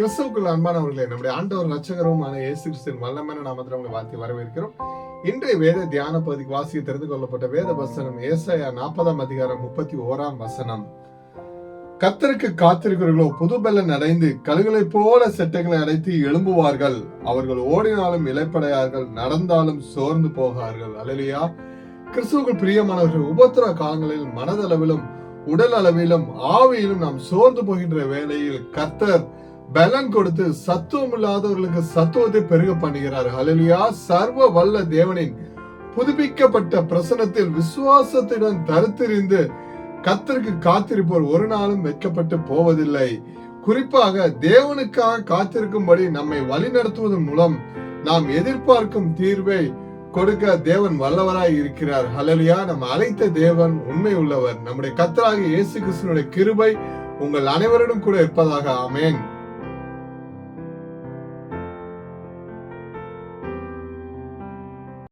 கிறிஸ்துவுக்குள் அன்பானவர்களே நம்முடைய ஆண்டவர் ரட்சகருமான இயேசு கிறிஸ்தின் வல்லமான நாமத்தில் உங்களை வாழ்த்தி வரவேற்கிறோம். இன்றைய வேத தியான பகுதிக்கு வாசிக்க தெரிந்து கொள்ளப்பட்ட வேத வசனம் ஏசாயா நாற்பதாம் அதிகாரம் முப்பத்தி ஓராம் வசனம். கத்தருக்கு காத்திருக்கிறவர்களோ புது அடைந்து கழுகளைப் போல செட்டைகளை அடைத்து எழும்புவார்கள். அவர்கள் ஓடினாலும் இலைப்படையார்கள் நடந்தாலும் சோர்ந்து போகார்கள். அல்லையா கிறிஸ்துவுக்கு பிரியமானவர்கள் உபத்திர காலங்களில் மனதளவிலும் உடல் அளவிலும் ஆவியிலும் நாம் சோர்ந்து போகின்ற வேளையில் கர்த்தர் பலன் கொடுத்து சத்துவம் இல்லாதவர்களுக்கு சத்துவத்தை பெருக பண்ணுகிறார். ஹலலியா சர்வ வல்ல தேவனின் புதுப்பிக்கப்பட்ட பிரசனத்தில் விசுவாசத்துடன் தருத்திரிந்து கத்தருக்கு காத்திருப்போர் ஒரு நாளும் வெட்கப்பட்டு போவதில்லை. குறிப்பாக தேவனுக்காக காத்திருக்கும்படி நம்மை வழிநடத்துவதன் மூலம் நாம் எதிர்பார்க்கும் தீர்வை கொடுக்க தேவன் வல்லவராய் இருக்கிறார். ஹலலியா நம் அழைத்த தேவன் உண்மை உள்ளவர். நம்முடைய கத்தராக இயேசு கிருஷ்ணனுடைய கிருபை உங்கள் அனைவரிடம் கூட இருப்பதாக. ஆமேன்.